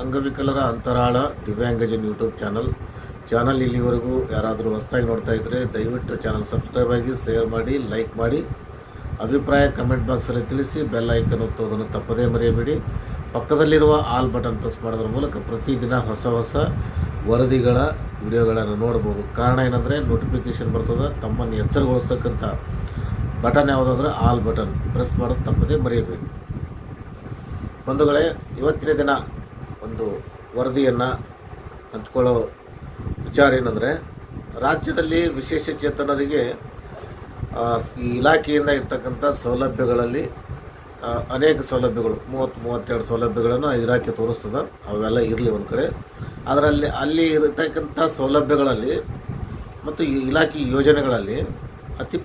ಅಂಗವಿಕಲರ ಅಂತರಾಳ ದಿವ್ಯಾಂಗಜನ್ YouTube channel. Channel ಇಲ್ಲಿವರೆಗೂ ಯಾರಾದರೂ ಹೊಸದಾಗಿ ನೋಡ್ತಾ ಇದ್ದರೆ ದಯವಿಟ್ಟು ಚಾನಲ್ ಸಬ್ಸ್ಕ್ರೈಬ್ ಆಗಿ, ಶೇರ್ ಮಾಡಿ, ಲೈಕ್ ಮಾಡಿ. ಅಭಿಪ್ರಾಯ ಕಮೆಂಟ್ ಬಾಕ್ಸಲ್ಲಿ ತಿಳಿಸಿ, ಬೆಲ್ ಐಕನ್ ಒತ್ತೋದನ್ನು ತಪ್ಪದೇ ಮರೆಯಬೇಡಿ. ಪಕ್ಕದಲ್ಲಿರುವ ಆಲ್ ಬಟನ್ ಪ್ರೆಸ್ ಮಾಡೋದ್ರ ಮೂಲಕ ಪ್ರತಿದಿನ ಹೊಸ ಹೊಸ ವರದಿಗಳ, ವಿಡಿಯೋಗಳನ್ನು ನೋಡ್ಬೋದು. ಕಾರಣ ಏನಂದರೆ ನೋಟಿಫಿಕೇಷನ್ ಬರ್ತದೆ, ತಮ್ಮನ್ನು ಎಚ್ಚರಗೊಳಿಸ್ತಕ್ಕಂಥ ಬಟನ್ ಯಾವುದಂದ್ರೆ ಆಲ್ ಬಟನ್ ಪ್ರೆಸ್ ಮಾಡೋದು ತಪ್ಪದೇ ಮರೆಯಬೇಡಿ. ಬಂಧುಗಳೇ, ಇವತ್ತಿನ ದಿನ ಒಂದು ವರದಿಯನ್ನು ಹಂಚ್ಕೊಳ್ಳೋ ವಿಚಾರ ಏನಂದರೆ, ರಾಜ್ಯದಲ್ಲಿ ವಿಶೇಷ ಚೇತನರಿಗೆ ಈ ಇಲಾಖೆಯಿಂದ ಇರ್ತಕ್ಕಂಥ ಸೌಲಭ್ಯಗಳಲ್ಲಿ ಅನೇಕ ಸೌಲಭ್ಯಗಳು, ಮೂವತ್ತು, ಮೂವತ್ತೆರಡು ಸೌಲಭ್ಯಗಳನ್ನು ಇಲಾಖೆ ತೋರಿಸ್ತದೆ. ಅವೆಲ್ಲ ಇರಲಿ ಒಂದು ಕಡೆ. ಅದರಲ್ಲಿ, ಅಲ್ಲಿ ಇರತಕ್ಕಂಥ ಸೌಲಭ್ಯಗಳಲ್ಲಿ ಮತ್ತು ಈ ಇಲಾಖೆ ಯೋಜನೆಗಳಲ್ಲಿ ಅತಿ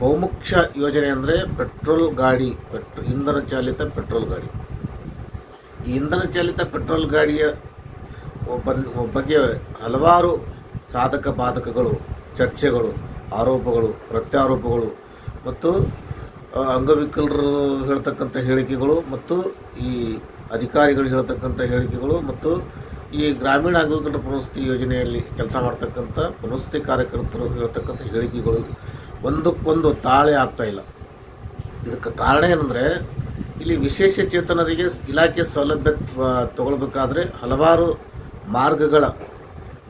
ಬಹುಮುಖ್ಯ ಯೋಜನೆ ಅಂದರೆ ಪೆಟ್ರೋಲ್ ಗಾಡಿ, ಪೆಟ್ರೋ, ಇಂಧನ ಚಾಲಿತ ಪೆಟ್ರೋಲ್ ಗಾಡಿ. ಇಂಧನ ಚಾಲಿತ ಪೆಟ್ರೋಲ್ ಗಾಡಿಯ ಒಬ್ಬ ಬಗ್ಗೆ ಹಲವಾರು ಸಾಧಕ ಬಾಧಕಗಳು, ಚರ್ಚೆಗಳು, ಆರೋಪಗಳು, ಪ್ರತ್ಯಾರೋಪಗಳು ಮತ್ತು ಅಂಗವಿಕಲರು ಹೇಳ್ತಕ್ಕಂಥ ಹೇಳಿಕೆಗಳು ಮತ್ತು ಈ ಅಧಿಕಾರಿಗಳು ಹೇಳ್ತಕ್ಕಂಥ ಹೇಳಿಕೆಗಳು ಮತ್ತು ಈ ಗ್ರಾಮೀಣ ಅಂಗವಿಕಲರ ಪುನಸ್ತಿ ಯೋಜನೆಯಲ್ಲಿ ಕೆಲಸ ಮಾಡ್ತಕ್ಕಂಥ ಪುನಸ್ತಿ ಕಾರ್ಯಕರ್ತರು ಹೇಳ್ತಕ್ಕಂಥ ಹೇಳಿಕೆಗಳು ಒಂದಕ್ಕೊಂದು ತಾಳೆ ಆಗ್ತಾ ಇಲ್ಲ. ಇದಕ್ಕೆ ಕಾರಣ ಏನಂದರೆ ಇಲ್ಲಿ ವಿಶೇಷ ಚೇತನರಿಗೆ ಇಲಾಖೆ ಸೌಲಭ್ಯ ತಗೊಳ್ಬೇಕಾದ್ರೆ ಹಲವಾರು ಮಾರ್ಗಗಳ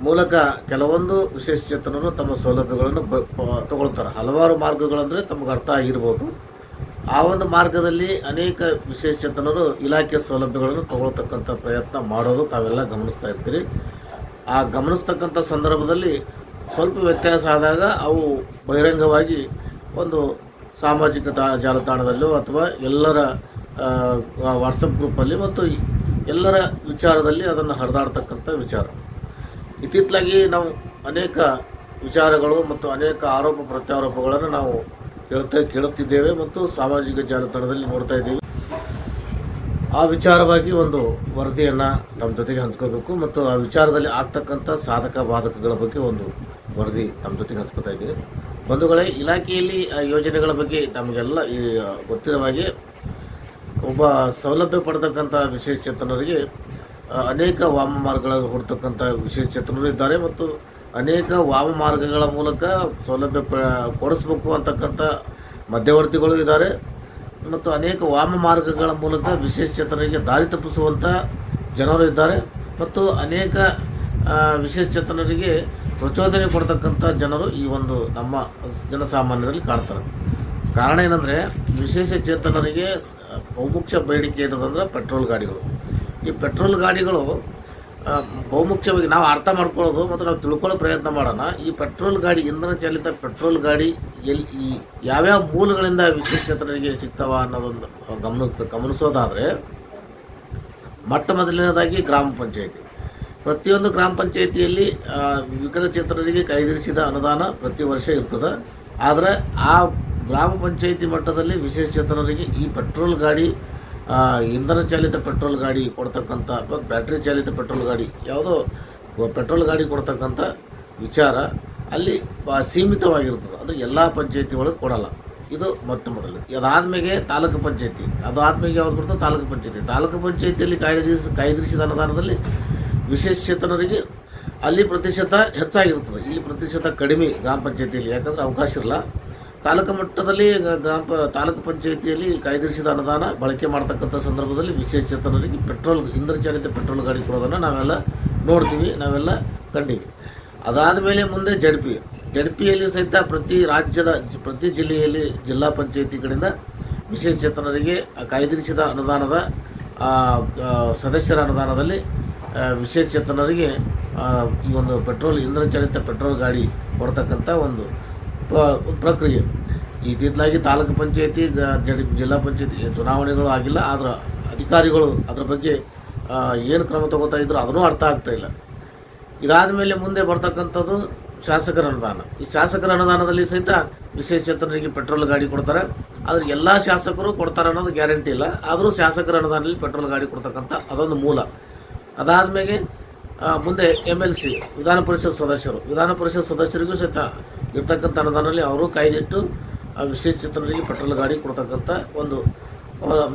ಮೂಲಕ ಕೆಲವೊಂದು ವಿಶೇಷ ಚೇತನರು ತಮ್ಮ ಸೌಲಭ್ಯಗಳನ್ನು ಬ ತಗೊಳ್ತಾರೆ. ಹಲವಾರು ಮಾರ್ಗಗಳಂದರೆ ತಮಗೆ ಅರ್ಥ ಆಗಿರ್ಬೋದು. ಆ ಒಂದು ಮಾರ್ಗದಲ್ಲಿ ಅನೇಕ ವಿಶೇಷ ಚೇತನರು ಇಲಾಖೆ ಸೌಲಭ್ಯಗಳನ್ನು ತಗೊಳ್ತಕ್ಕಂಥ ಪ್ರಯತ್ನ ಮಾಡೋದು ತಾವೆಲ್ಲ ಗಮನಿಸ್ತಾ ಇರ್ತೀರಿ. ಆ ಗಮನಿಸ್ತಕ್ಕಂಥ ಸಂದರ್ಭದಲ್ಲಿ ಸ್ವಲ್ಪ ವ್ಯತ್ಯಾಸ ಆದಾಗ ಅವು ಬಹಿರಂಗವಾಗಿ ಒಂದು ಸಾಮಾಜಿಕ ತಾ, ಜಾಲತಾಣದಲ್ಲೋ ಅಥವಾ ಎಲ್ಲರ ವಾಟ್ಸಪ್ ಗ್ರೂಪಲ್ಲಿ ಮತ್ತು ಎಲ್ಲರ ವಿಚಾರದಲ್ಲಿ ಅದನ್ನು ಹರಿದಾಡ್ತಕ್ಕಂಥ ವಿಚಾರ. ಇತ್ತಿತ್ತಲಾಗಿ ನಾವು ಅನೇಕ ವಿಚಾರಗಳು ಮತ್ತು ಅನೇಕ ಆರೋಪ ಪ್ರತ್ಯಾರೋಪಗಳನ್ನು ನಾವು ಕೇಳ್ತಾ, ಕೇಳುತ್ತಿದ್ದೇವೆ ಮತ್ತು ಸಾಮಾಜಿಕ ಜಾಲತಾಣದಲ್ಲಿ ನೋಡ್ತಾ ಇದ್ದೀವಿ. ಆ ವಿಚಾರವಾಗಿ ಒಂದು ವರದಿಯನ್ನು ತಮ್ಮ ಜೊತೆಗೆ ಹಂಚ್ಕೋಬೇಕು ಮತ್ತು ಆ ವಿಚಾರದಲ್ಲಿ ಆಗ್ತಕ್ಕಂಥ ಸಾಧಕ ಬಾಧಕಗಳ ಬಗ್ಗೆ ಒಂದು ವರದಿ ತಮ್ಮ ಜೊತೆಗೆ ಹಂಚ್ಕೋತಾ ಇದ್ದೀವಿ. ಬಂಧುಗಳೇ, ಇಲಾಖೆಯಲ್ಲಿ ಯೋಜನೆಗಳ ಬಗ್ಗೆ ತಮಗೆಲ್ಲ ಈ ಗೊತ್ತಿರೋ ಹಾಗೆ ಒಬ್ಬ ಸೌಲಭ್ಯ ಪಡ್ತಕ್ಕಂಥ ವಿಶೇಷ ಚೇತನರಿಗೆ ಅನೇಕ ವಾಮ ಮಾರ್ಗಗಳನ್ನು ವಿಶೇಷ ಚೇತನರು ಇದ್ದಾರೆ ಮತ್ತು ಅನೇಕ ವಾಮ ಮಾರ್ಗಗಳ ಮೂಲಕ ಸೌಲಭ್ಯ ಪ, ಕೊಡಿಸ್ಬೇಕು ಅಂತಕ್ಕಂಥ ಮಧ್ಯವರ್ತಿಗಳು ಇದ್ದಾರೆ. ಮತ್ತು ಅನೇಕ ವಾಮ ಮಾರ್ಗಗಳ ಮೂಲಕ ವಿಶೇಷ ಚೇತನರಿಗೆ ದಾರಿ ತಪ್ಪಿಸುವಂಥ ಜನರು ಇದ್ದಾರೆ. ಮತ್ತು ಅನೇಕ ವಿಶೇಷ ಚೇತನರಿಗೆ ಪ್ರಚೋದನೆ ಕೊಡ್ತಕ್ಕಂಥ ಜನರು ಈ ಒಂದು ನಮ್ಮ ಜನಸಾಮಾನ್ಯರಲ್ಲಿ ಕಾಣ್ತಾರೆ. ಕಾರಣ ಏನಂದರೆ, ವಿಶೇಷ ಚೇತನರಿಗೆ ಬಹುಮುಖ್ಯ ಬೇಡಿಕೆ ಏನದಂದ್ರೆ ಪೆಟ್ರೋಲ್ ಗಾಡಿಗಳು. ಈ ಪೆಟ್ರೋಲ್ ಗಾಡಿಗಳು ಬಹುಮುಖ್ಯವಾಗಿ ನಾವು ಅರ್ಥ ಮಾಡ್ಕೊಳ್ಳೋದು ಮತ್ತು ನಾವು ತಿಳ್ಕೊಳ್ಳೋ ಪ್ರಯತ್ನ ಮಾಡೋಣ. ಈ ಪೆಟ್ರೋಲ್ ಗಾಡಿ ಇಂಧನ ಚಾಲಿತ ಪೆಟ್ರೋಲ್ ಗಾಡಿ ಎಲ್ಲಿ ಈ ಯಾವ್ಯಾವ ಮೂಲಗಳಿಂದ ವಿಶೇಷ ಚೇತನರಿಗೆ ಸಿಗ್ತಾವ ಅನ್ನೋದೊಂದು ಗಮನಿಸ್, ಗಮನಿಸೋದಾದರೆ, ಮೊಟ್ಟ ಮೊದಲನೇದಾಗಿ ಗ್ರಾಮ ಪಂಚಾಯಿತಿ. ಪ್ರತಿಯೊಂದು ಗ್ರಾಮ ಪಂಚಾಯತಿಯಲ್ಲಿ ವಿಕಲಚೇತನರಿಗೆ ಕೈದಿರಿಸಿದ ಅನುದಾನ ಪ್ರತಿ ವರ್ಷ ಇರ್ತದೆ. ಆದರೆ ಆ ಗ್ರಾಮ ಪಂಚಾಯಿತಿ ಮಟ್ಟದಲ್ಲಿ ವಿಶೇಷಚೇತನರಿಗೆ ಈ ಪೆಟ್ರೋಲ್ ಗಾಡಿ ಇಂಧನ ಚಾಲಿತ ಪೆಟ್ರೋಲ್ ಗಾಡಿ ಕೊಡ್ತಕ್ಕಂಥ ಅಥವಾ ಬ್ಯಾಟ್ರಿ ಚಾಲಿತ ಪೆಟ್ರೋಲ್ ಗಾಡಿ, ಯಾವುದೋ ಪೆಟ್ರೋಲ್ ಗಾಡಿ ಕೊಡ್ತಕ್ಕಂಥ ವಿಚಾರ ಅಲ್ಲಿ ಸೀಮಿತವಾಗಿರ್ತದೆ. ಅಂದರೆ ಎಲ್ಲ ಪಂಚಾಯಿತಿ ಒಳಗೆ ಕೊಡಲ್ಲ. ಇದು ಮೊಟ್ಟ ಮೊದಲು. ಅದಾದ್ಮೇಲೆ ತಾಲೂಕು ಪಂಚಾಯತಿ. ಅದಾದ್ಮೇಲೆ ಯಾವ್ದು ಬರ್ತದೆ? ತಾಲೂಕು ಪಂಚಾಯಿತಿ. ತಾಲೂಕು ಪಂಚಾಯಿತಿಯಲ್ಲಿ ಕಾಯ್ದಿರಿಸಿ, ಕಾಯ್ದಿರಿಸಿದ ಅನುದಾನದಲ್ಲಿ ವಿಶೇಷ ಚೇತನರಿಗೆ ಅಲ್ಲಿ ಪ್ರತಿಶತ ಹೆಚ್ಚಾಗಿರ್ತದೆ. ಇಲ್ಲಿ ಪ್ರತಿಶತ ಕಡಿಮೆ ಗ್ರಾಮ ಪಂಚಾಯಿತಿಯಲ್ಲಿ. ಯಾಕಂದ್ರೆ ಅವಕಾಶ ಇರಲ್ಲ. ತಾಲೂಕು ಮಟ್ಟದಲ್ಲಿ ಗ್ರಾಮ ತಾಲೂಕು ಪಂಚಾಯತಿಯಲ್ಲಿ ಕಾಯ್ದಿರಿಸಿದ ಅನುದಾನ ಬಳಕೆ ಮಾಡ್ತಕ್ಕಂಥ ಸಂದರ್ಭದಲ್ಲಿ ವಿಶೇಷ ಚೇತನರಿಗೆ ಪೆಟ್ರೋಲ್ ಇಂದ್ರಚಾಲಿತ ಚಾಲಿತ ಪೆಟ್ರೋಲ್ ಗಾಡಿ ಕೊಡೋದನ್ನು ನಾವೆಲ್ಲ ನೋಡ್ತೀವಿ, ನಾವೆಲ್ಲ ಕಂಡೀವಿ. ಅದಾದ ಮೇಲೆ ಮುಂದೆ ಜಡ್ಪಿ. ಜಡ್ಪಿಯಲ್ಲಿ ಸಹಿತ ಪ್ರತಿ ರಾಜ್ಯದ, ಪ್ರತಿ ಜಿಲ್ಲೆಯಲ್ಲಿ ಜಿಲ್ಲಾ ಪಂಚಾಯಿತಿ ಕಡೆಯಿಂದ ವಿಶೇಷ ಚೇತನರಿಗೆ ಕಾಯ್ದಿರಿಸಿದ ಅನುದಾನದ ಸದಸ್ಯರ ಅನುದಾನದಲ್ಲಿ ವಿಶೇಷಚೇತನರಿಗೆ ವಿಶೇಷ ಚೇತನರಿಗೆ ಈ ಒಂದು ಪೆಟ್ರೋಲ್ ಇಂಧನ ಚಾಲಿತ ಪೆಟ್ರೋಲ್ ಗಾಡಿ ಕೊಡ್ತಕ್ಕಂಥ ಒಂದು ಪ್ರಕ್ರಿಯೆ. ಇತ್ತಿತ್ತಲಾಗಿ ತಾಲೂಕು ಪಂಚಾಯತಿ ಜಿಲ್ಲಾ ಪಂಚಾಯತಿ ಚುನಾವಣೆಗಳು ಆಗಿಲ್ಲ, ಆದ್ರೆ ಅಧಿಕಾರಿಗಳು ಅದ್ರ ಬಗ್ಗೆ ಏನು ಕ್ರಮ ತಗೋತಾ ಇದ್ರು ಅದನ್ನೂ ಅರ್ಥ ಆಗ್ತಾ ಇಲ್ಲ. ಇದಾದ ಮೇಲೆ ಮುಂದೆ ಬರ್ತಕ್ಕಂಥದ್ದು ಶಾಸಕರ ಅನುದಾನ. ಈ ಶಾಸಕರ ಅನುದಾನದಲ್ಲಿ ಸಹಿತ ವಿಶೇಷ ಚೇತನರಿಗೆ ಪೆಟ್ರೋಲ್ ಗಾಡಿ ಕೊಡ್ತಾರೆ. ಆದರೆ ಎಲ್ಲ ಶಾಸಕರು ಕೊಡ್ತಾರೆ ಅನ್ನೋದು ಗ್ಯಾರಂಟಿ ಇಲ್ಲ. ಆದರೂ ಶಾಸಕರ ಅನುದಾನದಲ್ಲಿ ಪೆಟ್ರೋಲ್ ಗಾಡಿ ಕೊಡ್ತಕ್ಕಂಥ ಅದೊಂದು ಮೂಲ. ಅದಾದಮೇಲೆ ಮುಂದೆ ಎಂ ಎಲ್ ಸಿ ವಿಧಾನ ಪರಿಷತ್ ಸದಸ್ಯರು. ವಿಧಾನ ಪರಿಷತ್ ಸದಸ್ಯರಿಗೂ ಸಹಿತ ಇರ್ತಕ್ಕಂಥ ಅನುದಾನದಲ್ಲಿ ಅವರು ಕಾಯ್ದಿಟ್ಟು ಆ ವಿಶೇಷ ಚೇತನರಿಗೆ ಪೆಟ್ರೋಲ್ ಗಾಡಿ ಕೊಡ್ತಕ್ಕಂಥ ಒಂದು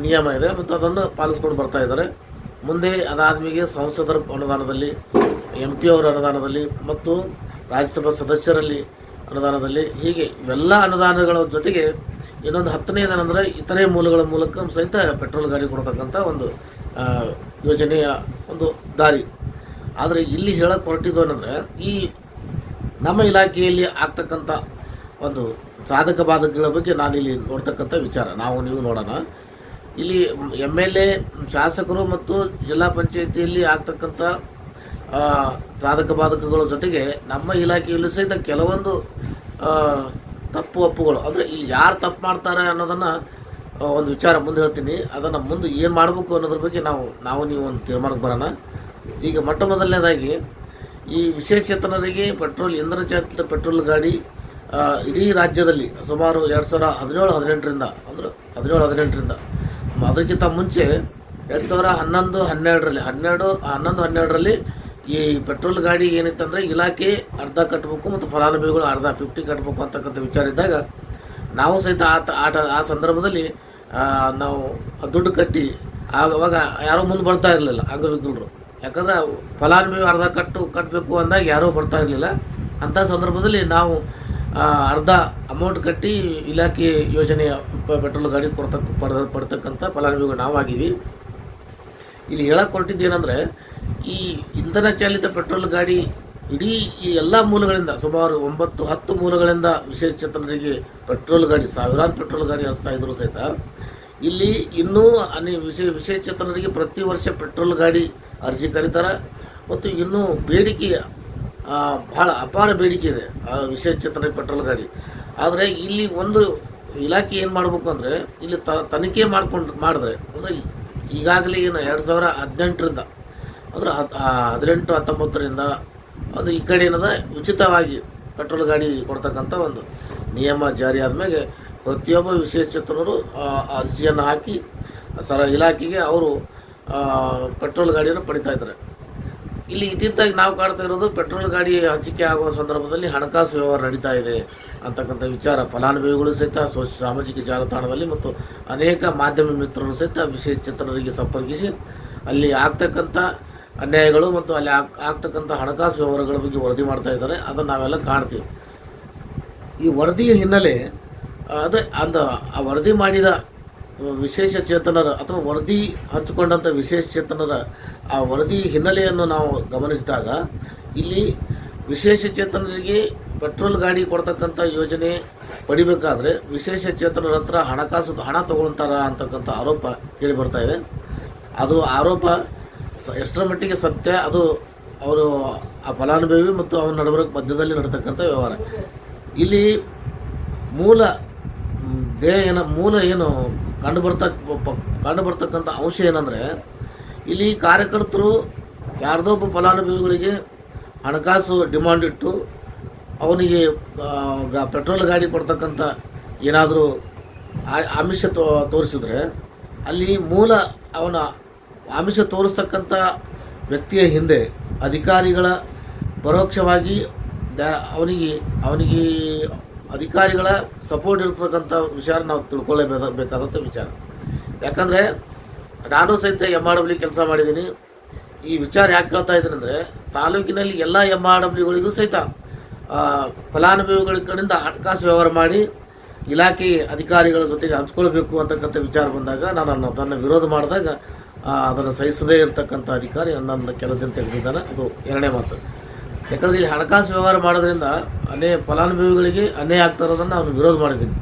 ನಿಯಮ ಇದೆ ಮತ್ತು ಅದನ್ನು ಪಾಲಿಸ್ಕೊಂಡು ಬರ್ತಾ ಇದ್ದಾರೆ. ಮುಂದೆ ಅದಾದ್ಮೇಲೆ ಸಂಸದರ ಅನುದಾನದಲ್ಲಿ ಎಂ ಪಿ ಅವರ ಅನುದಾನದಲ್ಲಿ ಮತ್ತು ರಾಜ್ಯಸಭಾ ಸದಸ್ಯರಲ್ಲಿ ಅನುದಾನದಲ್ಲಿ ಹೀಗೆ ಇವೆಲ್ಲ ಅನುದಾನಗಳ ಜೊತೆಗೆ ಇನ್ನೊಂದು ಹತ್ತನೇದೇನೆಂದರೆ ಇತರೆ ಮೂಲಗಳ ಮೂಲಕ ಸಹಿತ ಪೆಟ್ರೋಲ್ ಗಾಡಿ ಕೊಡ್ತಕ್ಕಂಥ ಒಂದು ಯೋಜನೆಯ ಒಂದು ದಾರಿ. ಆದರೆ ಇಲ್ಲಿ ಹೇಳಕ್ಕೆ ಹೊರಟಿದ್ದು ಏನಂದರೆ ಈ ನಮ್ಮ ಇಲಾಖೆಯಲ್ಲಿ ಆಗ್ತಕ್ಕಂಥ ಒಂದು ಸಾಧಕ ಬಾಧಕಗಳ ಬಗ್ಗೆ ನಾನಿಲ್ಲಿ ನೋಡ್ತಕ್ಕಂಥ ವಿಚಾರ. ನಾವು, ನೀವು ನೋಡೋಣ. ಇಲ್ಲಿ ಎಂ ಎಲ್ ಎ ಶಾಸಕರು ಮತ್ತು ಜಿಲ್ಲಾ ಪಂಚಾಯಿತಿಯಲ್ಲಿ ಆಗ್ತಕ್ಕಂಥ ಸಾಧಕ ಬಾಧಕಗಳ ಜೊತೆಗೆ ನಮ್ಮ ಇಲಾಖೆಯಲ್ಲೂ ಸಹಿತ ಕೆಲವೊಂದು ತಪ್ಪು ಒಪ್ಪುಗಳು. ಅಂದರೆ ಇಲ್ಲಿ ಯಾರು ತಪ್ಪು ಮಾಡ್ತಾರೆ ಅನ್ನೋದನ್ನು ಒಂದು ವಿಚಾರ ಮುಂದೆ ಹೇಳ್ತೀನಿ. ಅದನ್ನು ಮುಂದೆ ಏನು ಮಾಡಬೇಕು ಅನ್ನೋದ್ರ ಬಗ್ಗೆ ನಾವು ನಾವು ನೀವು ಒಂದು ತೀರ್ಮಾನಕ್ಕೆ ಬರೋಣ. ಈಗ ಮೊಟ್ಟ ಮೊದಲನೇದಾಗಿ ಈ ವಿಶೇಷಚೇತನರಿಗೆ ಪೆಟ್ರೋಲ್ ಇಂಧನಚಾಲಿತ ಪೆಟ್ರೋಲ್ ಗಾಡಿ ಇಡೀ ರಾಜ್ಯದಲ್ಲಿ ಸುಮಾರು ಎರಡು ಸಾವಿರ ಹದಿನೇಳು, ಹದಿನೆಂಟರಿಂದ, ಅಂದ್ರೆ ಹದಿನೇಳು, ಹದಿನೆಂಟರಿಂದ. ಅದಕ್ಕಿಂತ ಮುಂಚೆ ಎರಡು ಸಾವಿರ ಹನ್ನೊಂದು, ಹನ್ನೆರಡರಲ್ಲಿ, ಹನ್ನೆರಡು, ಹನ್ನೊಂದು, ಹನ್ನೆರಡರಲ್ಲಿ ಈ ಪೆಟ್ರೋಲ್ ಗಾಡಿ ಏನಿತ್ತಂದರೆ ಇಲಾಖೆ ಅರ್ಧ ಕಟ್ಟಬೇಕು ಮತ್ತು ಫಲಾನುಭವಿಗಳು ಅರ್ಧ ಫಿಫ್ಟಿ ಕಟ್ಟಬೇಕು ಅಂತಕ್ಕಂಥ ವಿಚಾರ ಇದ್ದಾಗ ನಾವು ಸಹಿತ ಆತ, ಆಟ, ಆ ಸಂದರ್ಭದಲ್ಲಿ ನಾವು ದುಡ್ಡು ಕಟ್ಟಿ ಆವಾಗ ಯಾರೂ ಮುಂದೆ ಬರ್ತಾ ಇರಲಿಲ್ಲ, ಅಂಗವಿಕಲರು. ಯಾಕಂದ್ರೆ ಫಲಾನುಭವಿ ಅರ್ಧ ಕಟ್ಟು ಕಟ್ಟಬೇಕು ಅಂದಾಗ ಯಾರೂ ಬರ್ತಾ ಇರಲಿಲ್ಲ. ಅಂಥ ಸಂದರ್ಭದಲ್ಲಿ ನಾವು ಅರ್ಧ ಅಮೌಂಟ್ ಕಟ್ಟಿ ಇಲಾಖೆ ಯೋಜನೆಯ ಪೆಟ್ರೋಲ್ ಗಾಡಿ ಕೊಡ್ತಕ್ಕ ಪಡೆದ, ಪಡ್ತಕ್ಕಂಥ ಫಲಾನುಭವಿಗಳು ನಾವಾಗಿದ್ವಿ. ಇಲ್ಲಿ ಹೇಳಕ್ಕೆ ಹೊರಟಿದ್ದು ಏನಂದರೆ, ಈ ಇಂಧನ ಚಾಲಿತ ಪೆಟ್ರೋಲ್ ಗಾಡಿ ಇಡೀ ಈ ಎಲ್ಲ ಮೂಲಗಳಿಂದ ಸುಮಾರು ಒಂಬತ್ತು, ಹತ್ತು ಮೂಲಗಳಿಂದ ವಿಶೇಷ ಚೇತನರಿಗೆ ಪೆಟ್ರೋಲ್ ಗಾಡಿ, ಸಾವಿರಾರು ಪೆಟ್ರೋಲ್ ಗಾಡಿ ಹಚ್ತಾ ಇದ್ರು ಸಹಿತ. ಇಲ್ಲಿ ಇನ್ನೂ ಅನೇ ವಿಶೇಷ ಚೇತನರಿಗೆ ಪ್ರತಿ ವರ್ಷ ಪೆಟ್ರೋಲ್ ಗಾಡಿ ಅರ್ಜಿ ಕರೀತಾರೆ. ಮತ್ತು ಇನ್ನೂ ಬೇಡಿಕೆಯ ಬಹಳ ಅಪಾರ ಬೇಡಿಕೆ ಇದೆ, ಆ ವಿಶೇಷಚೇತನ ಪೆಟ್ರೋಲ್ ಗಾಡಿ. ಆದರೆ ಇಲ್ಲಿ ಒಂದು ಇಲಾಖೆ ಏನು ಮಾಡಬೇಕು ಅಂದರೆ, ಇಲ್ಲಿ ತ, ತನಿಖೆ ಮಾಡ್ಕೊಂಡು, ಮಾಡಿದ್ರೆ, ಅಂದರೆ ಈಗಾಗಲೇ ಏನು, ಎರಡು ಸಾವಿರ ಹದಿನೆಂಟರಿಂದ, ಅಂದರೆ ಹದಿನೆಂಟು, ಹತ್ತೊಂಬತ್ತರಿಂದ, ಅದು ಈ ಕಡೆ ಏನದ, ಉಚಿತವಾಗಿ ಪೆಟ್ರೋಲ್ ಗಾಡಿ ಕೊಡ್ತಕ್ಕಂಥ ಒಂದು ನಿಯಮ ಜಾರಿ ಆದಮೇಲೆ ಪ್ರತಿಯೊಬ್ಬ ವಿಶೇಷ ಚೇತನರು ಅರ್ಜಿಯನ್ನು ಹಾಕಿ, ಸರ ಇಲಾಖೆಗೆ ಅವರು ಪೆಟ್ರೋಲ್ ಗಾಡಿಯನ್ನು ಪಡಿತಾ ಇದ್ದಾರೆ. ಇಲ್ಲಿ ಇತ್ತಿತ್ತಾಗಿ ನಾವು ಕಾಣ್ತಾ ಇರೋದು ಪೆಟ್ರೋಲ್ ಗಾಡಿ ಹಂಚಿಕೆ ಆಗುವ ಸಂದರ್ಭದಲ್ಲಿ ಹಣಕಾಸು ವ್ಯವಹಾರ ನಡೀತಾ ಇದೆ ಅಂತಕ್ಕಂಥ ವಿಚಾರ. ಫಲಾನುಭವಿಗಳು ಸಹಿತ ಸಾಮಾಜಿಕ ಜಾಲತಾಣದಲ್ಲಿ ಮತ್ತು ಅನೇಕ ಮಾಧ್ಯಮ ಮಿತ್ರರು ಸಹಿತ ವಿಶೇಷ ಚಿತ್ರರಿಗೆ ಸಂಪರ್ಕಿಸಿ ಅಲ್ಲಿ ಆಗ್ತಕ್ಕಂಥ ಅನ್ಯಾಯಗಳು ಮತ್ತು ಅಲ್ಲಿ ಆಗ್, ಆಗ್ತಕ್ಕಂಥ ಹಣಕಾಸು ವ್ಯವಹಾರಗಳ ಬಗ್ಗೆ ವರದಿ ಮಾಡ್ತಾ ಇದ್ದಾರೆ. ಅದನ್ನು ನಾವೆಲ್ಲ ಕಾಣ್ತೀವಿ. ಈ ವರದಿಯ ಹಿನ್ನೆಲೆ ಅಂದರೆ ಅಂದ, ಆ ವರದಿ ಮಾಡಿದ ವಿಶೇಷ ಚೇತನರ ಅಥವಾ ವರದಿ ಹಂಚಿಕೊಂಡಂಥ ವಿಶೇಷ ಚೇತನರ ಆ ವರದಿ ಹಿನ್ನೆಲೆಯನ್ನು ನಾವು ಗಮನಿಸಿದಾಗ ಇಲ್ಲಿ ವಿಶೇಷ ಚೇತನರಿಗೆ ಪೆಟ್ರೋಲ್ ಗಾಡಿ ಕೊಡ್ತಕ್ಕಂಥ ಯೋಜನೆ ಪಡಿಬೇಕಾದ್ರೆ ವಿಶೇಷ ಚೇತನರ ಹತ್ರ ಹಣಕಾಸು ಹಣ ತಗೊಳ್ತಾರ ಅಂತಕ್ಕಂಥ ಆರೋಪ ಕೇಳಿ ಬರ್ತಾ ಇದೆ. ಅದು ಆರೋಪ ಎಷ್ಟರ ಮಟ್ಟಿಗೆ ಸತ್ಯ, ಅದು ಅವರು ಆ ಫಲಾನುಭವಿ ಮತ್ತು ಅವನ ನಡುವರ ಮಧ್ಯದಲ್ಲಿ ನಡತಕ್ಕಂಥ ವ್ಯವಹಾರ. ಇಲ್ಲಿ ಮೂಲ, ದೇಹ ಏನ, ಮೂಲ ಏನು ಕಂಡು ಬರ್ತಕ್ಕ ಕಂಡು ಬರ್ತಕ್ಕಂಥ ಅಂಶ ಏನಂದರೆ, ಇಲ್ಲಿ ಕಾರ್ಯಕರ್ತರು ಯಾರ್ದೋ ಒಬ್ಬ ಫಲಾನುಭವಿಗಳಿಗೆ ಹಣಕಾಸು ಡಿಮಾಂಡ್ ಇಟ್ಟು ಅವನಿಗೆ ಪೆಟ್ರೋಲ್ ಗಾಡಿ ಕೊಡ್ತಕ್ಕಂಥ ಏನಾದರೂ ಆಮಿಷ ತೋ, ತೋರಿಸಿದ್ರೆ, ಅಲ್ಲಿ ಮೂಲ ಅವನ ಆಮಿಷ ತೋರಿಸ್ತಕ್ಕಂಥ ವ್ಯಕ್ತಿಯ ಹಿಂದೆ ಅಧಿಕಾರಿಗಳ ಪರೋಕ್ಷವಾಗಿ ಅವನಿಗೆ ಅವನಿಗೆ ಅಧಿಕಾರಿಗಳ ಸಪೋರ್ಟ್ ಇರ್ತಕ್ಕಂಥ ವಿಚಾರ ನಾವು ತಿಳ್ಕೊಳ್ಳೇಬೇಕಾದಂಥ ಬೇಕಾದಂಥ ವಿಚಾರ. ಯಾಕಂದರೆ ನಾನು ಸಹಿತ ಎಂ ಆರ್ ಡಬ್ಲ್ಯೂ ಕೆಲಸ ಮಾಡಿದ್ದೀನಿ. ಈ ವಿಚಾರ ಯಾಕೆ ಕೇಳ್ತಾ ಇದ್ದೀನಿ ಅಂದರೆ, ತಾಲೂಕಿನಲ್ಲಿ ಎಲ್ಲ ಎಂ ಆರ್ ಡಬ್ಲ್ಯೂಗಳಿಗೂ ಸಹಿತ ಫಲಾನುಭವಿಗಳ ಕಡೆಯಿಂದ ಹಣಕಾಸು ವ್ಯವಹಾರ ಮಾಡಿ ಇಲಾಖೆ ಅಧಿಕಾರಿಗಳ ಜೊತೆಗೆ ಹಂಚ್ಕೊಳ್ಬೇಕು ಅಂತಕ್ಕಂಥ ವಿಚಾರ ಬಂದಾಗ ನಾನು ಅದನ್ನು ವಿರೋಧ ಮಾಡಿದಾಗ ಅದನ್ನು ಸಹಿಸದೇ ಇರತಕ್ಕಂಥ ಅಧಿಕಾರಿ ನನ್ನ ಕೆಲಸದಿಂದ ತೆಗೆದಿದ್ದಾನೆ. ಅದು ಎರಡನೇ ಮಾತು. ಯಾಕಂದರೆ ಇಲ್ಲಿ ಹಣಕಾಸು ವ್ಯವಹಾರ ಮಾಡೋದ್ರಿಂದ ಅನೇ ಫಲಾನುಭವಿಗಳಿಗೆ ಅನ್ಯಾಯ ಆಗ್ತಾ ಇರೋದನ್ನು ನಾನು ವಿರೋಧ ಮಾಡಿದ್ದೀನಿ.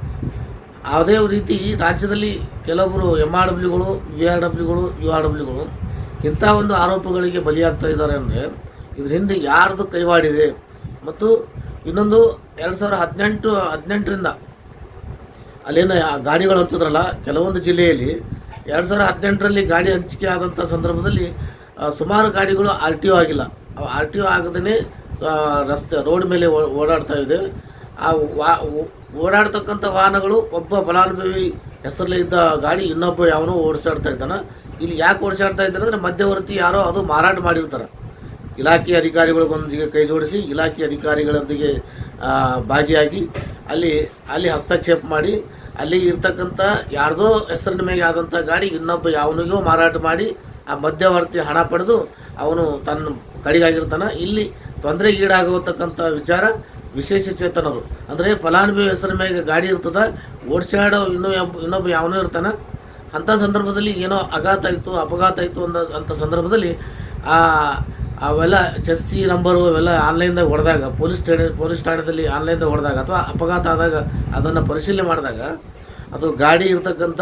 ಅದೇ ರೀತಿ ರಾಜ್ಯದಲ್ಲಿ ಕೆಲವೊಬ್ಬರು ಎಂ ಆರ್ ಡಬ್ಲ್ಯೂಗಳು ವಿ ಆರ್ ಡಬ್ಲ್ಯೂಗಳು ಯು ಆರ್ ಡಬ್ಲ್ಯೂಗಳು ಇಂಥ ಒಂದು ಆರೋಪಗಳಿಗೆ ಬಲಿಯಾಗ್ತಾ ಇದ್ದಾರೆ ಅಂದರೆ ಇದ್ರ ಹಿಂದೆ ಯಾರ್ದು ಕೈವಾಡಿದೆ? ಮತ್ತು ಇನ್ನೊಂದು ಎರಡು ಸಾವಿರ ಹದಿನೆಂಟು, ಹದಿನೆಂಟರಿಂದ ಅಲ್ಲೇನು ಗಾಡಿಗಳು ಹಂಚಿದ್ರಲ್ಲ ಕೆಲವೊಂದು ಜಿಲ್ಲೆಯಲ್ಲಿ ಎರಡು ಸಾವಿರ ಹದಿನೆಂಟರಲ್ಲಿ ಗಾಡಿ ಹಂಚಿಕೆ ಆದಂಥ ಸಂದರ್ಭದಲ್ಲಿ ಸುಮಾರು ಗಾಡಿಗಳು ಆರ್ ಟಿ ಒ ಆಗಿಲ್ಲ. ಆರ್ ಟಿ ಒ ಆಗದೇ ರಸ್ತೆ, ರೋಡ್ ಮೇಲೆ ಓಡಾಡ್ತಾ ಇದೆ. ಆ ವಾ ಓಡಾಡ್ತಕ್ಕಂಥ ವಾಹನಗಳು, ಒಬ್ಬ ಫಲಾನುಭವಿ ಹೆಸರಲ್ಲೇ ಇದ್ದ ಗಾಡಿ, ಇನ್ನೊಬ್ಬ ಯಾವನೋ ಓಡಿಸಾಡ್ತಾ ಇದ್ದಾನೆ. ಇಲ್ಲಿ ಯಾಕೆ ಓಡಿಸಾಡ್ತಾ ಇದ್ದಾರೆ ಅಂದರೆ, ಮಧ್ಯವರ್ತಿ ಯಾರೋ ಅದು ಮಾರಾಟ ಮಾಡಿರ್ತಾರೆ. ಇಲಾಖೆ ಅಧಿಕಾರಿಗಳಿಗೊಂದಿಗೆ ಕೈ ಜೋಡಿಸಿ, ಇಲಾಖೆ ಅಧಿಕಾರಿಗಳೊಂದಿಗೆ ಭಾಗಿಯಾಗಿ ಅಲ್ಲಿ ಅಲ್ಲಿ ಹಸ್ತಕ್ಷೇಪ ಮಾಡಿ, ಅಲ್ಲಿ ಇರ್ತಕ್ಕಂಥ ಯಾರ್ದೋ ಹೆಸರಿನ ಮೇಲೆ ಆದಂಥ ಗಾಡಿ, ಇನ್ನೊಬ್ಬ ಯಾವನಿಗೂ ಮಾರಾಟ ಮಾಡಿ, ಆ ಮಧ್ಯವರ್ತಿ ಹಣ ಪಡೆದು ಅವನು ತನ್ನ ಕಡಿಗಾಗಿರ್ತಾನೆ ಇಲ್ಲಿ ತೊಂದರೆಗೀಡಾಗತಕ್ಕಂಥ ವಿಚಾರ ವಿಶೇಷ ಚೇತನರು. ಅಂದರೆ ಫಲಾನುಭವಿ ಹೆಸರ ಮೇಲೆ ಗಾಡಿ ಇರ್ತದ, ಓಡಿಸಾಡೋ ಇನ್ನೂ ಇನ್ನೊಬ್ಬ ಯಾವನೂ ಇರ್ತಾನೆ. ಅಂಥ ಸಂದರ್ಭದಲ್ಲಿ ಏನೋ ಅಘಾತ ಆಯಿತು, ಅಪಘಾತ ಆಯಿತು ಅಂದ ಅಂಥ ಸಂದರ್ಭದಲ್ಲಿ ಆ ಅವೆಲ್ಲ ಚೆಸ್ಸಿ ನಂಬರು ಅವೆಲ್ಲ ಆನ್ಲೈನ್ದಾಗ ಹೊಡೆದಾಗ, ಪೊಲೀಸ್ ಠಾಣೆ ಪೊಲೀಸ್ ಠಾಣೆದಲ್ಲಿ ಆನ್ಲೈನ್ದಾಗ ಹೊಡೆದಾಗ ಅಥವಾ ಅಪಘಾತ ಆದಾಗ ಅದನ್ನು ಪರಿಶೀಲನೆ ಮಾಡಿದಾಗ ಅದು ಗಾಡಿ ಇರ್ತಕ್ಕಂಥ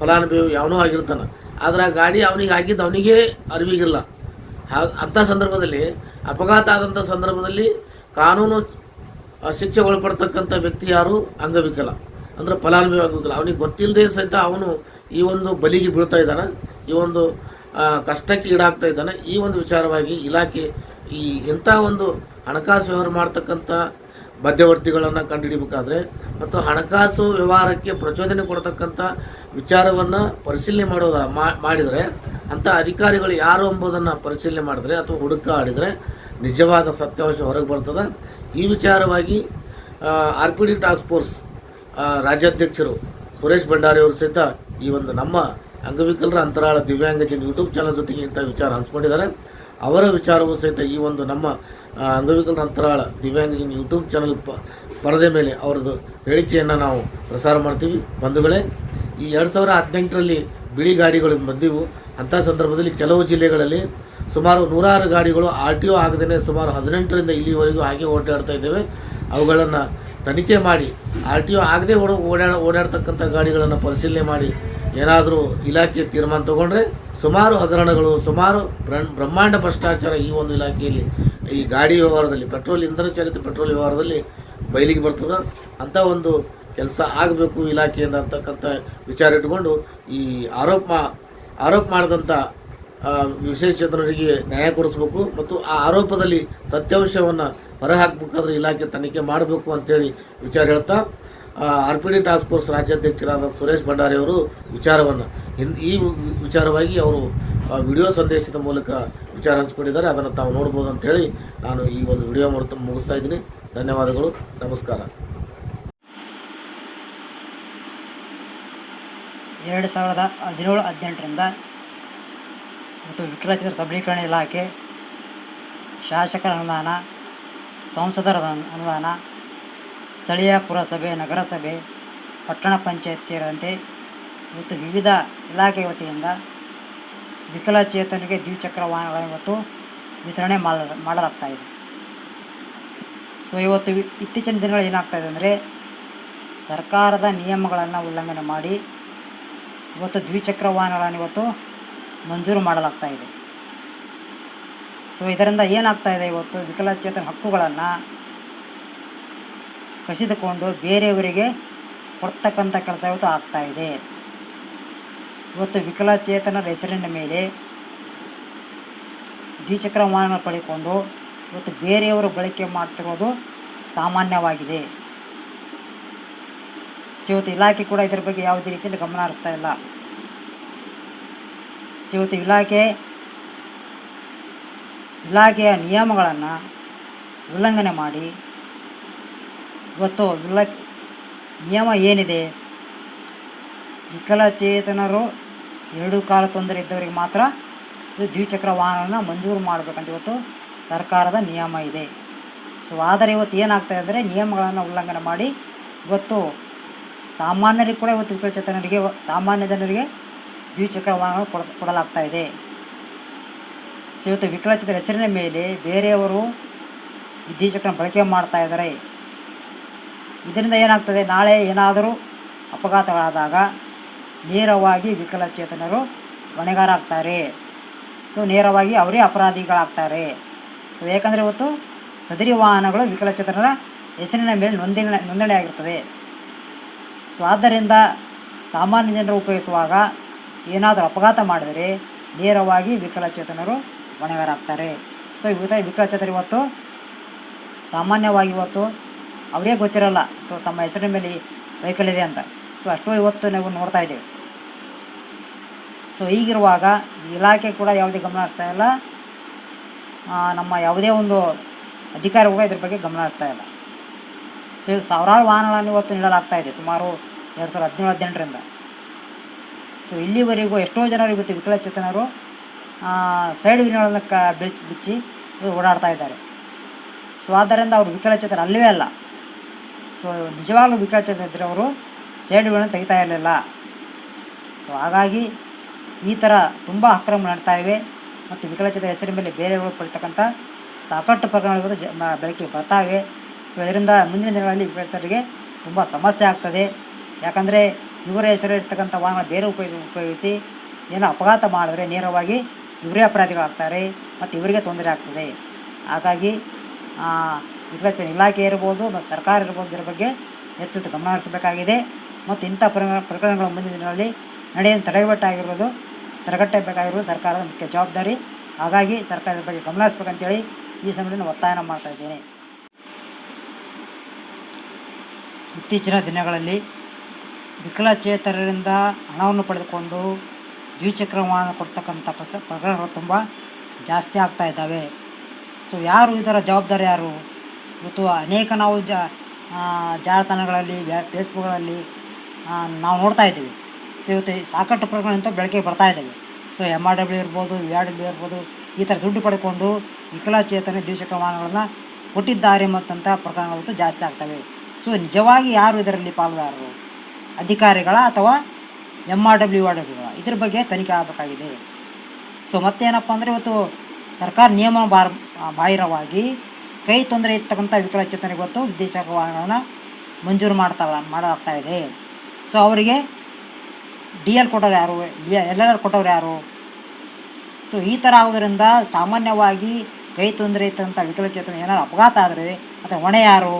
ಫಲಾನುಭವಿ ಯಾವನೂ ಆಗಿರ್ತಾನೆ. ಆದರೆ ಆ ಗಾಡಿ ಅವನಿಗೆ ಆಗಿದ್ದು ಅವನಿಗೆ ಅರಿವಿಗಿಲ್ಲ. ಹಾಗೆ ಅಂಥ ಸಂದರ್ಭದಲ್ಲಿ ಅಪಘಾತ ಆದಂಥ ಸಂದರ್ಭದಲ್ಲಿ ಕಾನೂನು ಶಿಕ್ಷೆ ಒಳಪಡ್ತಕ್ಕಂಥ ವ್ಯಕ್ತಿ ಯಾರು? ಅಂಗವಿಕಲ. ಅಂದ್ರೆ ಫಲಾನುಭವಿ ಅಂಗವಿಕಲ. ಅವನಿಗೆ ಗೊತ್ತಿಲ್ಲದೆ ಸಹಿತ ಅವನು ಈ ಒಂದು ಬಲಿಗೆ ಬೀಳ್ತಾ ಇದ್ದಾನೆ. ಈ ಒಂದು ಕಷ್ಟಕ್ಕೆ ಈಡಾಗ್ತಾ ಇದ್ದಾನೆ. ಈ ಒಂದು ವಿಚಾರವಾಗಿ ಇಲಾಖೆ ಈ ಇಂಥ ಒಂದು ಹಣಕಾಸು ವ್ಯವಹಾರ ಮಾಡ್ತಕ್ಕಂಥ ಮಧ್ಯವರ್ತಿಗಳನ್ನು ಕಂಡುಹಿಡಿಬೇಕಾದ್ರೆ ಮತ್ತು ಹಣಕಾಸು ವ್ಯವಹಾರಕ್ಕೆ ಪ್ರಚೋದನೆ ಕೊಡತಕ್ಕಂಥ ವಿಚಾರವನ್ನು ಪರಿಶೀಲನೆ ಮಾಡೋದ ಮಾಡಿದರೆ ಅಂಥ ಅಧಿಕಾರಿಗಳು ಯಾರು ಎಂಬುದನ್ನು ಪರಿಶೀಲನೆ ಮಾಡಿದ್ರೆ ಅಥವಾ ಹುಡುಕ ಆಡಿದರೆ ನಿಜವಾದ ಸತ್ಯಾಂಶ ಹೊರಗೆ ಬರ್ತದೆ. ಈ ವಿಚಾರವಾಗಿ R P D task force ರಾಜ್ಯಾಧ್ಯಕ್ಷರು ಸುರೇಶ್ ಭಂಡಾರಿ ಅವರು ಸಹಿತ ಈ ಒಂದು ನಮ್ಮ ಅಂಗವಿಕಲರ ಅಂತರಾಳ ದಿವ್ಯಾಂಗಜನ್ ಯೂಟ್ಯೂಬ್ ಚಾನಲ್ ಜೊತೆಗೆ ಇಂಥ ವಿಚಾರ ಹಂಚ್ಕೊಂಡಿದ್ದಾರೆ. ಅವರ ವಿಚಾರವೂ ಸಹಿತ ಈ ಒಂದು ನಮ್ಮ ಅಂಗವಿಕಲರ ಅಂತರಾಳ ದಿವ್ಯಾಂಗಜನ್ ಯೂಟ್ಯೂಬ್ ಚಾನಲ್ ಪ, ಪರದೆ ಮೇಲೆ ಅವರದ್ದು ಹೇಳಿಕೆಯನ್ನು ನಾವು ಪ್ರಸಾರ ಮಾಡ್ತೀವಿ. ಬಂಧುಗಳೇ, ಈ ಎರಡು ಸಾವಿರ ಹದಿನೆಂಟರಲ್ಲಿ ಬಿಳಿ ಗಾಡಿಗಳು ಬಂದಿವು. ಅಂಥ ಸಂದರ್ಭದಲ್ಲಿ ಕೆಲವು ಜಿಲ್ಲೆಗಳಲ್ಲಿ ಸುಮಾರು ನೂರಾರು ಗಾಡಿಗಳು ಆರ್ ಟಿ ಒ ಆಗದೇ ಸುಮಾರು ಹದಿನೆಂಟರಿಂದ ಇಲ್ಲಿವರೆಗೂ ಹಾಗೆ ಓಡಾಡ್ತಾ ಇದ್ದೇವೆ. ಅವುಗಳನ್ನು ತನಿಖೆ ಮಾಡಿ, ಆರ್ ಟಿ ಒ ಆಗದೆ ಓಡ ಓಡಾಡ ಓಡಾಡ್ತಕ್ಕಂಥ ಗಾಡಿಗಳನ್ನು ಪರಿಶೀಲನೆ ಮಾಡಿ ಏನಾದರೂ ಇಲಾಖೆ ತೀರ್ಮಾನ ತಗೊಂಡ್ರೆ ಸುಮಾರು ಹಗರಣಗಳು, ಸುಮಾರು ಬ್ರಹ್ಮ ಬ್ರಹ್ಮಾಂಡ ಭ್ರಷ್ಟಾಚಾರ ಈ ಒಂದು ಇಲಾಖೆಯಲ್ಲಿ, ಈ ಗಾಡಿ ವ್ಯವಹಾರದಲ್ಲಿ, ಪೆಟ್ರೋಲ್, ಇಂಧನ ಚಾಲಿತ ಪೆಟ್ರೋಲ್ ವ್ಯವಹಾರದಲ್ಲಿ ಬಯಲಿಗೆ ಬರ್ತದೆ. ಅಂಥ ಒಂದು ಕೆಲಸ ಆಗಬೇಕು ಇಲಾಖೆಯಿಂದ ಅಂತಕ್ಕಂಥ ವಿಚಾರ ಇಟ್ಕೊಂಡು ಈ ಆರೋಪ ಆರೋಪ ಮಾಡಿದಂಥ ವಿಶೇಷ ವಿಶೇಷಚೇತನರಿಗೆ ನ್ಯಾಯ ಕೊಡಿಸ್ಬೇಕು ಮತ್ತು ಆ ಆರೋಪದಲ್ಲಿ ಸತ್ಯಾಂಶವನ್ನು ಹೊರಹಾಕಬೇಕಾದ್ರೆ ಇಲಾಖೆ ತನಿಖೆ ಮಾಡಬೇಕು ಅಂತೇಳಿ ವಿಚಾರ ಹೇಳ್ತಾ R P D task force ರಾಜ್ಯಾಧ್ಯಕ್ಷರಾದ Suresh Bhandari ಅವರು ವಿಚಾರವನ್ನು ಈ ವಿಚಾರವಾಗಿ ಅವರು ವಿಡಿಯೋ ಸಂದೇಶದ ಮೂಲಕ ವಿಚಾರ ಹಂಚ್ಕೊಂಡಿದ್ದಾರೆ. ಅದನ್ನು ತಾವು ನೋಡ್ಬೋದು ಅಂತೇಳಿ ನಾನು ಈ ಒಂದು ವಿಡಿಯೋ ಮಾಡ್ತಾ ಮುಗಿಸ್ತಾ ಇದ್ದೀನಿ. ಧನ್ಯವಾದಗಳು. ನಮಸ್ಕಾರ. ಎರಡು ಸಾವಿರದ ಹದಿನೇಳು, ಹದಿನೆಂಟರಿಂದ ಮತ್ತು ವಿಕಲಚೇತರ ಸಬಲೀಕರಣ ಇಲಾಖೆ ಶಾಸಕರ ಅನುದಾನ, ಸಂಸದರ ಅನು- ಅನುದಾನ ಸ್ಥಳೀಯ ಪುರಸಭೆ, ನಗರಸಭೆ, ಪಟ್ಟಣ ಪಂಚಾಯತ್ ಸೇರಿದಂತೆ ಇವತ್ತು ವಿವಿಧ ಇಲಾಖೆ ವತಿಯಿಂದ ವಿಕಲಚೇತನಿಗೆ ದ್ವಿಚಕ್ರ ವಾಹನಗಳನ್ನು ಇವತ್ತು ವಿತರಣೆ ಮಾಡ, ಮಾಡಲಾಗ್ತಾ ಇದೆ. ಸೊ ಇವತ್ತು ಇತ್ತೀಚಿನ ದಿನಗಳು ಏನಾಗ್ತಾ ಇದೆ ಅಂದರೆ ಸರ್ಕಾರದ ನಿಯಮಗಳನ್ನು ಉಲ್ಲಂಘನೆ ಮಾಡಿ ಇವತ್ತು ದ್ವಿಚಕ್ರ ವಾಹನಗಳನ್ನು ಇವತ್ತು ಮಂಜೂರು ಮಾಡಲಾಗ್ತಾ ಇದೆ. ಸೊ ಇದರಿಂದ ಏನಾಗ್ತಾ ಇದೆ ಇವತ್ತು ವಿಕಲಚೇತನ ಹಕ್ಕುಗಳನ್ನು ಕಸಿದುಕೊಂಡು ಬೇರೆಯವರಿಗೆ ಕೊಡ್ತಕ್ಕಂಥ ಕೆಲಸ ಇವತ್ತು ಇದೆ. ಇವತ್ತು ವಿಕಲಚೇತನರ ಹೆಸರಿನ ಮೇಲೆ ದ್ವಿಚಕ್ರ ವಾಹನ ಪಡೆದುಕೊಂಡು ಇವತ್ತು ಬೇರೆಯವರು ಬಳಕೆ ಮಾಡ್ತಿರೋದು ಸಾಮಾನ್ಯವಾಗಿದೆ. ಇವತ್ತು ಇಲಾಖೆ ಕೂಡ ಇದರ ಬಗ್ಗೆ ಯಾವುದೇ ರೀತಿಯಲ್ಲಿ ಗಮನ ಹರಿಸ್ತಾ ಇಲ್ಲ. ಇವತ್ತು ಇಲಾಖೆ, ಇಲಾಖೆಯ ನಿಯಮಗಳನ್ನು ಉಲ್ಲಂಘನೆ ಮಾಡಿ ಇವತ್ತು ವಿಲ ನಿಯಮ ಏನಿದೆ? ವಿಕಲಚೇತನರು ಎರಡು ಕಾಲ ತೊಂದರೆ ಇದ್ದವರಿಗೆ ಮಾತ್ರ ಇದು ದ್ವಿಚಕ್ರ ವಾಹನವನ್ನು ಮಂಜೂರು ಮಾಡಬೇಕಂತ ಇವತ್ತು ಸರ್ಕಾರದ ನಿಯಮ ಇದೆ. ಸೊ ಆದರೆ ಇವತ್ತು ಏನಾಗ್ತಾ ಅಂದರೆ ನಿಯಮಗಳನ್ನು ಉಲ್ಲಂಘನೆ ಮಾಡಿ ಇವತ್ತು ಸಾಮಾನ್ಯರಿಗೆ ಕೂಡ ಇವತ್ತು ವಿಕಲಚೇತನರಿಗೆ, ಸಾಮಾನ್ಯ ಜನರಿಗೆ ದ್ವಿಚಕ್ರ ವಾಹನಗಳು ಕೊಡ, ಕೊಡಲಾಗ್ತಾ ಇದೆ. ಸೊ ಇವತ್ತು ವಿಕಲಚೇತನ ಹೆಸರಿನ ಮೇಲೆ ಬೇರೆಯವರು ದ್ವಿಚಕ್ರನ ದ್ವಿಚಕ್ರ ಬಳಕೆ ಮಾಡ್ತಾ ಇದ್ದಾರೆ. ಇದರಿಂದ ಏನಾಗ್ತದೆ? ನಾಳೆ ಏನಾದರೂ ಅಪಘಾತಗಳಾದಾಗ ನೇರವಾಗಿ ವಿಕಲಚೇತನರು ಹೊಣೆಗಾರಾಗ್ತಾರೆ ಸೊ, ನೇರವಾಗಿ ಅವರೇ ಅಪರಾಧಿಗಳಾಗ್ತಾರೆ. ಸೊ, ಯಾಕಂದರೆ ಇವತ್ತು ಸದರಿ ವಾಹನಗಳು ವಿಕಲಚೇತನರ ಹೆಸರಿನ ಮೇಲೆ ನೋಂದಣಿ ಆಗಿರ್ತದೆ. ಸೊ, ಆದ್ದರಿಂದ ಸಾಮಾನ್ಯ ಜನರು ಉಪಯೋಗಿಸುವಾಗ ಏನಾದರೂ ಅಪಘಾತ ಮಾಡಿದರೆ ನೇರವಾಗಿ ವಿಕಲಚೇತನರು ಹೊಣೆಗಾರಾಗ್ತಾರೆ ಸೊ ಇವತ್ತು ವಿಕಲಚೇತನ ಇವತ್ತು ಸಾಮಾನ್ಯವಾಗಿ ಇವತ್ತು ಅವರೇ ಗೊತ್ತಿರಲ್ಲ. ಸೊ ತಮ್ಮ ಹೆಸರಿನ ಮೇಲೆ ವೆಹಿಕಲ್ ಇದೆ ಅಂತ. ಸೊ ಅಷ್ಟು ಇವತ್ತು ನಾವು ನೋಡ್ತಾ ಇದ್ದೇವೆ. ಸೊ ಹೀಗಿರುವಾಗ ಇಲಾಖೆ ಕೂಡ ಯಾವುದೇ ಗಮನ ಹರಿಸ್ತಾ ಇಲ್ಲ. ನಮ್ಮ ಯಾವುದೇ ಒಂದು ಅಧಿಕಾರಿ ಕೂಡ ಇದ್ರ ಬಗ್ಗೆ ಗಮನ ಹರಿಸ್ತಾ ಇಲ್ಲ. ಸೊ ಸಾವಿರಾರು ವಾಹನಗಳನ್ನು ಇವತ್ತು ನೀಡಲಾಗ್ತಾ ಇದೆ, ಸುಮಾರು ಎರಡು ಸಾವಿರದ ಹದಿನೇಳು, ಹದಿನೆಂಟರಿಂದ. ಸೊ ಇಲ್ಲಿವರೆಗೂ ಎಷ್ಟೋ ಜನರು ಇವತ್ತು ವಿಕಲಚೇತನರು ಸೈಡ್ ವಿನ್ಗಳನ್ನು ಕ, ಬಿಚ್ಚಿ ಬಿಚ್ಚಿ, ಓಡಾಡ್ತಾ ಇದ್ದಾರೆ. ಸೊ ಆದ್ದರಿಂದ ಅವರು ವಿಕಲಚೇತನ ಅಲ್ಲವೇ ಅಲ್ಲ. ಸೊ ನಿಜವಾಗ್ಲೂ ವಿಕಲಚೇತನ ಇದ್ದರವರು ಸೇಡುಗಳನ್ನು ತೆಗಿತಾ ಇರಲಿಲ್ಲ. ಸೊ ಹಾಗಾಗಿ ಈ ಥರ ತುಂಬ ಅಕ್ರಮ ನಡ್ತಾ ಇವೆ ಮತ್ತು ವಿಕಲಚೇತನ ಹೆಸರಿನ ಮೇಲೆ ಬೇರೆಗಳು ಕೊಡ್ತಕ್ಕಂಥ ಸಾಕಷ್ಟು ಪ್ರಕರಣಗಳು ಬೆಳಕಿಗೆ ಬರ್ತಾ ಇವೆ. ಸೊ ಇದರಿಂದ ಮುಂದಿನ ದಿನಗಳಲ್ಲಿ ವಿಕಲಚೇತರಿಗೆ ತುಂಬ ಸಮಸ್ಯೆ ಆಗ್ತದೆ. ಯಾಕಂದರೆ ಇವರ ಹೆಸರಿರ್ತಕ್ಕಂಥ ವಾಹನ ಬೇರೆ ಉಪಯೋಗ, ಉಪಯೋಗಿಸಿ ಏನೋ ಅಪಘಾತ ಮಾಡಿದ್ರೆ ನೇರವಾಗಿ ಇವರೇ ಅಪರಾಧಿಗಳಾಗ್ತಾರೆ ಮತ್ತು ಇವರಿಗೆ ತೊಂದರೆ ಆಗ್ತದೆ. ಹಾಗಾಗಿ ವಿಕಲಚೇತನ ಇಲಾಖೆ ಇರ್ಬೋದು ಮತ್ತು ಸರ್ಕಾರ ಇರ್ಬೋದು ಇದರ ಬಗ್ಗೆ ಹೆಚ್ಚು ಗಮನ ಹರಿಸಬೇಕಾಗಿದೆ. ಮತ್ತು ಇಂಥ ಪ್ರಕರಣ ಪ್ರಕರಣಗಳು ಮುಂದಿನ ದಿನಗಳಲ್ಲಿ ನಡೆಯನ್ನು ತಡೆಗಟ್ಟಾಗಿರ್ಬೋದು ತಡೆಗಟ್ಟಬೇಕಾಗಿರೋದು ಸರ್ಕಾರದ ಮುಖ್ಯ ಜವಾಬ್ದಾರಿ. ಹಾಗಾಗಿ ಸರ್ಕಾರದ ಬಗ್ಗೆ ಗಮನ ಹರಿಸ್ಬೇಕಂತೇಳಿ ಈ ಸಮಯದಲ್ಲಿ ಒತ್ತಾಯನ ಮಾಡ್ತಾ ಇದ್ದೇನೆ. ಇತ್ತೀಚಿನ ದಿನಗಳಲ್ಲಿ ವಿಕಲಚೇತನರಿಂದ ಹಣವನ್ನು ಪಡೆದುಕೊಂಡು ದ್ವಿಚಕ್ರ ವಾಹನ ಕೊಡ್ತಕ್ಕಂಥ ಪ್ರಕರಣಗಳು ತುಂಬ ಜಾಸ್ತಿ ಆಗ್ತಾ ಇದ್ದಾವೆ. ಸೊ ಯಾರು ಇದರ ಜವಾಬ್ದಾರಿ ಯಾರು? ಇವತ್ತು ಅನೇಕ ನಾವು ಜ ಜಾಲತಾಣಗಳಲ್ಲಿ ಫೇಸ್ಬುಕ್ಗಳಲ್ಲಿ ನಾವು ನೋಡ್ತಾ ಇದ್ದೀವಿ. ಸೊ ಇವತ್ತು ಸಾಕಷ್ಟು ಪ್ರಕರಣಂತ ಬೆಳಕಿಗೆ ಬರ್ತಾ ಇದ್ದಾವೆ. ಸೊ ಎಂ ಆರ್ ಡಬ್ಲ್ಯೂ ಇರ್ಬೋದು ವಿ ಆರ್ ಡಬ್ಲ್ಯೂ ಇರ್ಬೋದು, ಈ ಥರ ದುಡ್ಡು ಪಡ್ಕೊಂಡು ವಿಕಲಚೇತನ ದ್ವಿಚಕ್ರ ವಾಹನಗಳನ್ನು ಕೊಟ್ಟಿದ್ದಾರೆ ಮತ್ತಂಥ ಪ್ರಕರಣಗಳು ಜಾಸ್ತಿ ಆಗ್ತವೆ. ಸೊ ನಿಜವಾಗಿ ಯಾರು ಇದರಲ್ಲಿ ಪಾಲುದಾರರು ಅಧಿಕಾರಿಗಳ ಅಥವಾ ಎಂ ಆರ್ ಡಬ್ಲ್ಯೂ ಆರ್ ಡಬ್ಲ್ಯೂಗಳ ಇದ್ರ ಬಗ್ಗೆ ತನಿಖೆ ಆಗಬೇಕಾಗಿದೆ. ಸೊ ಮತ್ತೇನಪ್ಪ ಅಂದರೆ ಇವತ್ತು ಸರ್ಕಾರ ನಿಯಮ ಬಾರ್ ಬಾಹಿರವಾಗಿ ಕೈ ತೊಂದರೆ ಇರ್ತಕ್ಕಂಥ ವಿಕಲಚೇತನಿಗೆ ಇವತ್ತು ವಿದೇಶಾಂಗ ವಾಹನಗಳನ್ನು ಮಂಜೂರು ಮಾಡ್ತಾ ಮಾಡಲಾಗ್ತಾ ಇದೆ. ಸೊ ಅವರಿಗೆ ಡಿ ಎಲ್ ಕೊಟ್ಟವ್ರು ಯಾರು? ಎಲ್ ಎಲ್ ಆರ್ ಕೊಟ್ಟವ್ರು ಯಾರು? ಸೊ ಈ ಥರ ಆಗೋದ್ರಿಂದ ಸಾಮಾನ್ಯವಾಗಿ ಕೈ ತೊಂದರೆ ಇರ್ತಕ್ಕಂಥ ವಿಕಲಚೇತನ ಏನಾದ್ರು ಅಪಘಾತ ಆದರೆ ಅಥವಾ ಹೊಣೆ ಯಾರು?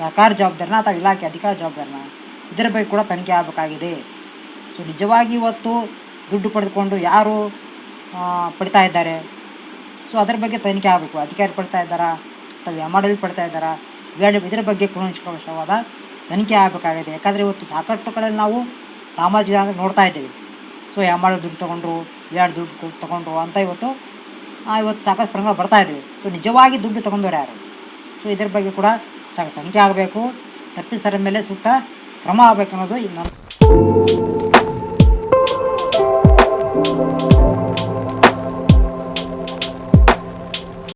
ಸರ್ಕಾರ ಜವಾಬ್ದಾರಿನ ಅಥವಾ ಇಲಾಖೆ ಅಧಿಕಾರ ಜವಾಬ್ದಾರಿನ? ಇದರ ಬಗ್ಗೆ ಕೂಡ ತನಿಖೆ ಆಗಬೇಕಾಗಿದೆ. ಸೊ ನಿಜವಾಗಿ ಇವತ್ತು ದುಡ್ಡು ಪಡೆದುಕೊಂಡು ಯಾರು ಪಡಿತಾ ಇದ್ದಾರೆ? ಸೊ ಅದರ ಬಗ್ಗೆ ತನಿಖೆ ಆಗಬೇಕು. ಅಧಿಕಾರಿ ಪಡಿತಾ ಇದ್ದಾರಾ? ಅಥವಾ ಎಂ ಪಡ್ತಾ ಇದ್ದಾರಾ? ಬೇಡ, ಇದರ ಬಗ್ಗೆ ಕುಲಂಕಷವಾದ ತನಿಖೆ ಆಗಬೇಕಾಗಿದೆ. ಯಾಕಂದರೆ ಇವತ್ತು ಸಾಕಷ್ಟು ಕಡೆ ನಾವು ಸಾಮಾಜಿಕ ನೋಡ್ತಾ ಇದ್ದೀವಿ. ಸೊ ಮಾಡಲು ದುಡ್ಡು ತೊಗೊಂಡ್ರು ಎರಡು ದುಡ್ಡು ತೊಗೊಂಡ್ರು ಅಂತ ಇವತ್ತು ಇವತ್ತು ಸಾಕಷ್ಟು ಪ್ರಮಾಣ ಬರ್ತಾ ಇದ್ದೀವಿ. ಸೊ ನಿಜವಾಗಿ ದುಡ್ಡು ತೊಗೊಂಡವ್ರು ಯಾರು? ಸೊ ಇದ್ರ ಬಗ್ಗೆ ಕೂಡ ಸಾಕು ತನಿಖೆ ಆಗಬೇಕು. ತಪ್ಪಿಸರ ಮೇಲೆ ಸೂಕ್ತ ಕ್ರಮ ಆಗಬೇಕು ಅನ್ನೋದು ಇನ್ನೊಂದು